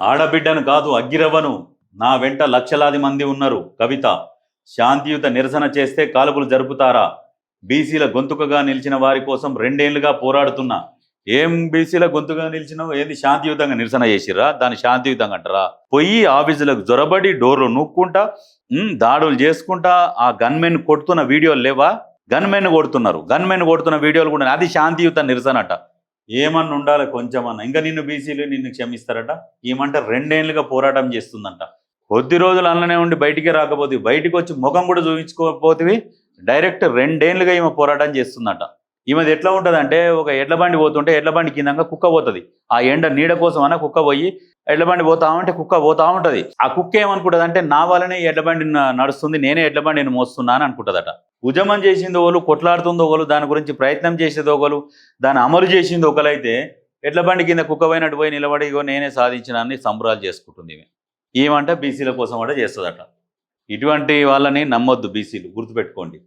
ఆడబిడ్డను కాదు అగ్గిరవ్వను. నా వెంట లక్షలాది మంది ఉన్నారు. కవిత శాంతియుత నిరసన చేస్తే కాల్పులు జరుపుతారా? బీసీల గొంతుకగా నిలిచిన వారి కోసం రెండేళ్ళుగా పోరాడుతున్నా. ఏం బీసీల గొంతుగా నిలిచినావు? ఏది శాంతియుతంగా నిరసన చేసిర్రా? దాన్ని శాంతియుతంగా అంటారా? పొయ్యి ఆఫీసులకు జొరబడి డోర్లు నూక్కుంటా దాడులు చేసుకుంటా ఆ గన్మెన్ కొడుతున్న వీడియోలు లేవా? గన్మెన్ కొడుతున్నారు. గన్మెన్ కొడుతున్న వీడియోలు కూడా అది శాంతియుత నిరసన అంట. ఏమన్నా ఉండాలి కొంచెమన్నా. ఇంకా నిన్ను బీసీలు నిన్ను క్షమిస్తారట? ఏమంటే రెండేళ్ళుగా పోరాటం చేస్తుందంట. కొద్ది రోజులు అందులోనే ఉండి బయటికి రాకపోతే బయటికి వచ్చి ముఖం కూడా చూపించుకోకపోతే డైరెక్ట్ రెండేళ్ళుగా ఈమె పోరాటం చేస్తుందట. ఈమెది ఎట్లా ఉంటుంది అంటే ఒక ఎడ్ల బండి పోతుంటే ఎడ్ల బండి కిందంగా కుక్క పోతుంది. ఆ ఎండ నీడ కోసం అన్న కుక్క పోయి ఎడ్ల బండి పోతా ఉంటే కుక్క పోతా ఉంటది. ఆ కుక్క ఏమనుకుంటుంది అంటే నా వల్లనే ఎడ్లబండి ఎడ్ల బండి నడుస్తుంది నేనే ఎడ్ల బండిని మోస్తున్నా అని అనుకుంటుందట. ఉద్యమం చేసింది ఒకరు కొట్లాడుతుంది ఒకరు దాని గురించి ప్రయత్నం చేసేది ఒకరు దాన్ని అమలు చేసింది ఒకరైతే ఎడ్ల బండి కింద కుక్కపోయినట్టు పోయి నిలబడి ఇగో నేనే సాధించిన అన్ని సంబరాలు చేసుకుంటుంది ఈమె ఏమంటే బీసీల కోసం కూడా చేస్తుందట. ఇటువంటి వాళ్ళని నమ్మొద్దు బీసీలు గుర్తుపెట్టుకోండి.